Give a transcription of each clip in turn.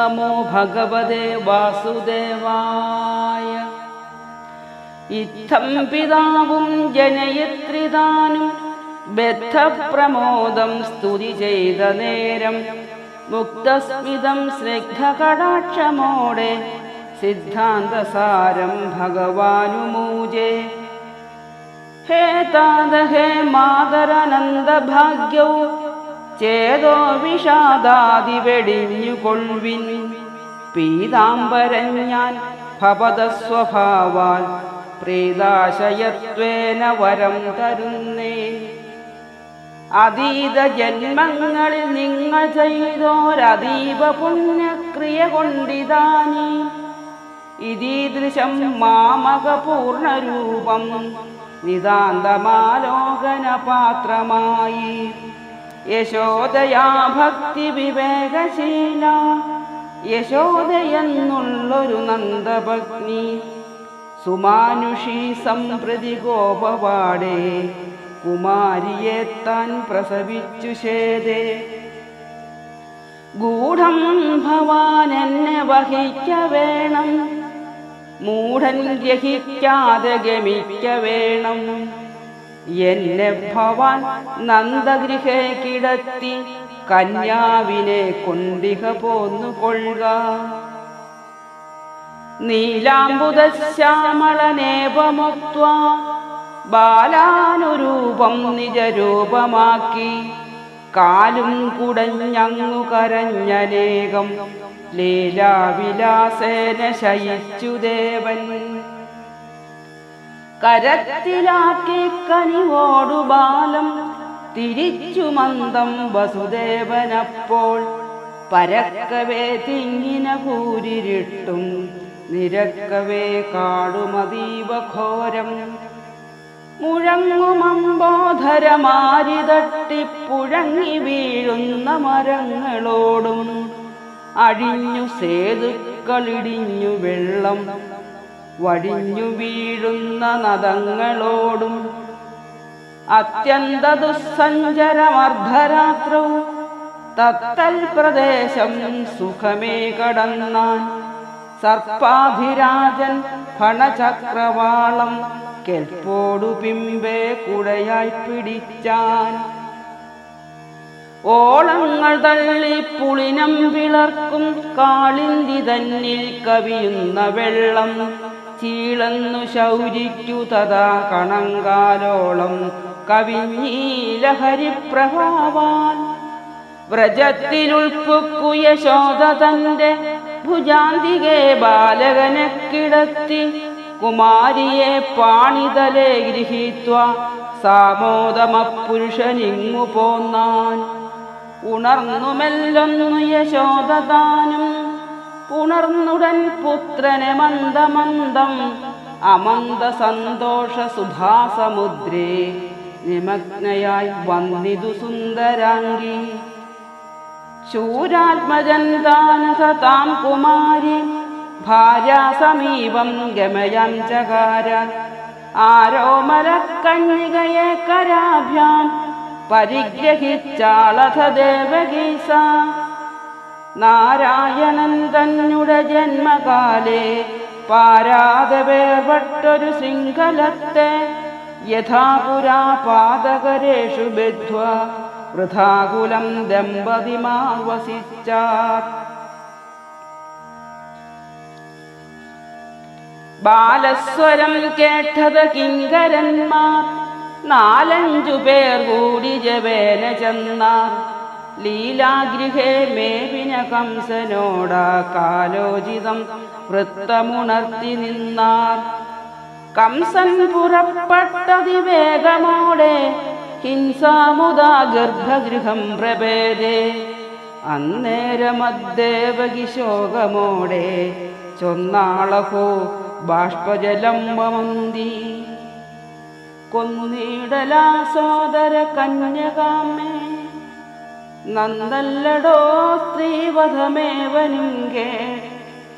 നമോ ഭഗവതേ വാസുദേവായ ഇത്തം പിതാവും ജനയത്രിതാനും ബദ്ധപ്രമോദം സ്തുതി ചെയ്ത നേരം മുക്തസ്മിതം സ്നിഗ്ധകടാക്ഷമോടെ സിദ്ധാന്തസാരം ഭഗവാനുമൂജേ ഹേ താത ഹേ മാതരനന്ദഭാഗ്യൗ ചേതോ വിഷാദാതി വെടിഞ്ഞുകൊള്ളിൻ പീതാംബരൻ ഞാൻ ഭവതസ്വഭാവാൽ പ്രീതാശയത്വേന വരം തരുന്നേ. അതീത ജന്മങ്ങളിൽ നിങ്ങൾ ചെയ്തോരതീവ പുണ്യക്രിയ കൊണ്ടിതാനീ. ഇതീദൃശം മാമക പൂർണരൂപം നിതാന്തമാലോകന പാത്രമായി യശോദയാ ഭക്തി വിവേകശീല യശോദയെന്നുള്ളൊരു നന്ദഭഗ്നി സുമാനുഷി സംപ്രതി ഗോപവാടേ കുമാരിയെ താൻ പ്രസവിച്ചു ശേതേ. ഗൂഢം ഭവാൻ എന്നെ വഹിക്ക വേണം. മൂഢൻ ഗ്രഹിക്കാതെ ഗമിക്ക വേണം. എന്നെ ഭവാൻ നന്ദഗൃഹേ കിടത്തി കന്യാവിനെ കൊണ്ടിക പോന്നു കൊള്ളുക. നീലാംബുദശ്യാമളനേപമുക്വ ബാലാനുരൂപം നിജരൂപമാക്കി. കാലും കുടഞ്ഞങ്ങു കരഞ്ഞനേകം ലീലാവിലാസേന ശയിച്ചു ദേവൻ. കരത്തിലാക്കി കനിവോടു ബാലം തിരിച്ചു മന്ദം വസുദേവനപ്പോൾ. പരക്കവേ തിങ്ങിന കൂരിരുട്ടും നിരക്കവേ കാടുമതീവ ഘോരം മുഴങ്ങുമമ്പോധരമാരി തട്ടിപ്പുഴങ്ങി വീഴുന്ന മരങ്ങളോടും അഴിഞ്ഞു സേതുക്കളിടിഞ്ഞു വെള്ളം. വടിഞ്ഞു വീഴുന്ന നദങ്ങളോടും അത്യന്ത ദുസ്സഞ്ചരമർദ്ധരാത്രവും തത്തൽ പ്രദേശം സുഖമേ കടന്നാൻ സർപ്പാധിരാജൻ ഫണചക്രവാളം കെൽപ്പോടു പിമ്പേ കുടയായി പിടിച്ചാൻ. ഓളങ്ങൾ തള്ളി പുളിനം വിളർക്കും കാളിന്തി തന്നിൽ കവിയുന്ന വെള്ളം ചീളന്നു ശൗരിക്കു തഥാ കണങ്കാലോളം കവിഞ്ഞീലഹരിപ്രഭാവാൻ വ്രജത്തിലുൾപ്പുക്കു യശോദ തന്റെ ഭുജാന്തികെ ബാലകനെ കിടത്തി കുമാരിയെ പാണിതലെ ഗൃഹീത്വ സാമോദമപുരുഷനിങ്ങു പോന്നാൻ. ഉണർന്നുമെല്ലൊന്നു യശോദതാനും ഉണർന്നുടൻ പുത്രനെ മന്ദമന്ദം. അമന്ത സന്തോഷ സുഭാസമുദ്രേ നിമഗ്നയായി വന്നിതു സുന്ദരാംഗി. ശൂരാത്മജൻ താനസ താം കുമാരി ഭാര്യാസമീപം ഗമയം ചകാര ആരോമലക്കണ്ണികയെ കരാഭ്യാം പരിഗ്രഹിച്ചാളഥ ദേവഗീസ. നാരായണൻ തന്നുടെ ജന്മകാലേ പാരാതെ വേർപെട്ടൊരു ശൃംഖലത്തെ യഥാപുരാ പാതകരേഷു ബദ്ധ്വ വൃഥാകുലം ദമ്പതിമാർ വസിച്ചാർ ബാലസ്വരം കേട്ടത് കിങ്കരന്മാർ നാലഞ്ചു പേർ കൂടി ജവേന ചെന്നാർ. ലീലാഗൃഹേ മേവിന കംസനോട കാലോചിതം വൃത്തമുണർത്തി നിന്നാർ. കംസൻ പുറപ്പെട്ടതിവേഗമോടെ ഹിംസാമുദാ ഗർഭഗൃഹം പ്രഭേദേ. അന്നേരമദ്ദേവകി ശോകമോടെ ചൊന്നാളഹോ ബാഷ്പജലം മമന്തി. കൊന്നിടലാ സോദര കന്യകാമേ നന്നല്ലടോ സ്ത്രീവധമേവനിങ്കേ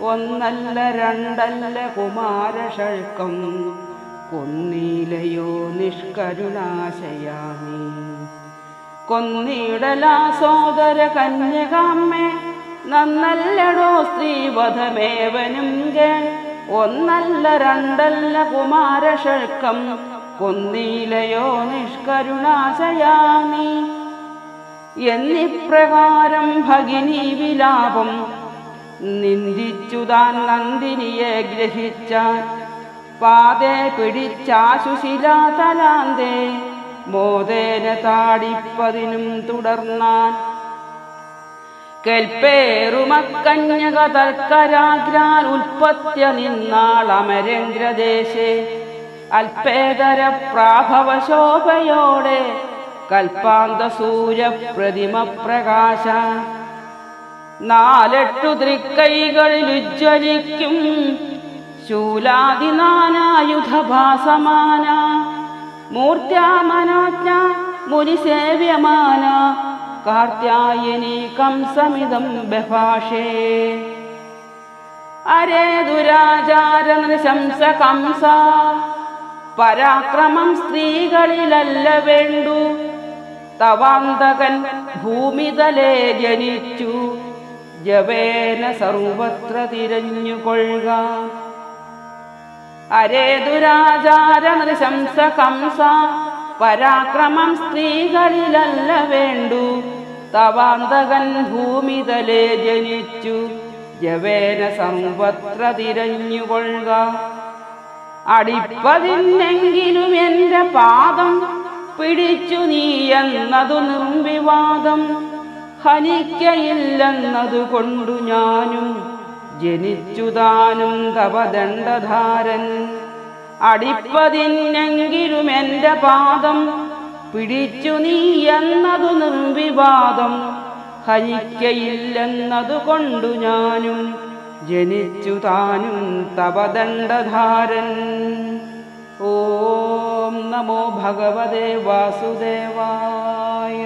ഒന്നല്ല രണ്ടല്ല കുമാരഷൾക്കം കൊന്നീലയോ നിഷ്കരുണാശയാമി. കൊന്നിടലാ സോദര കന്യകാമ്മേ നന്നല്ലടോ സ്ത്രീവധമേവനും ഒന്നല്ല രണ്ടല്ല കുമാരഷൾക്കം കൊന്നീലയോ നിഷ്കരുണാശയാമി. എന്നിപ്രകാരം ഭഗിനി വിലാപം നിന്ദിച്ചു താൻ നന്ദിനിയെ ഗ്രഹിച്ച പാതെ പിടിച്ചാശുശിലാതലാന്തേ മോദേന താടിപ്പതിനും തുടർന്നാൻ കൽപ്പേറുമക്കന്യക തൽക്കരാഗ്രാൻ ഉൽപ്പത്യ നിന്നാൾ അമരേന്ദ്രദേശേ അൽപേതര പ്രാഭവശോഭയോടെ കൽപ്പാന്ത സൂര്യപ്രതിമ പ്രകാശ നാലെട്ടു തൃക്കൈകളിൽ ഉജ്ജ്വലിക്കും ശൂലാദിനാനായുധഭാസമാന. മൂർത്യാമനോജ്ഞ മുനിസേവ്യമാന കാർത്യായനി കംസമിതം ബഭാഷേ. അരേ ദുരാചാര നൃശംസ കംസ പരാക്രമം സ്ത്രീകളിലല്ല വേണ്ടു. തവാന്തകൻ ഭൂമിതലേ ജനിച്ചു. ജവേന സർവത്ര തിരഞ്ഞുകൊള്ളുക. അരേ ദുരാചാര നൃശംസ കംസ പരാക്രമം സ്ത്രീകളിലല്ല വേണ്ടു. തവാന്തകൻ ഭൂമിതലേ ജനിച്ചു. ജവേന സർവത്ര തിരഞ്ഞുകൊള്ളുക. അടിപ്പതിന്നെങ്കിലും എന്റെ പാദം പിടിച്ചു നീ എന്നതു നിർവിവാദം. ഹനിക്കയില്ലെന്നതു കൊണ്ടു ഞാനും ജനിച്ചുതാനും തവദണ്ഡധാരൻ അടിപ്പതിന്നെങ്കിലും എന്റെ പാദം പിടിച്ചു നീ എന്നതു നിർവിവാദം. ഹനിക്കയില്ലെന്നതു കൊണ്ടു ഞാനും ജനിച്ചു താനും തപദണ്ഡധാരൻ. ॐ नमो भगवदे वासुदेवाय।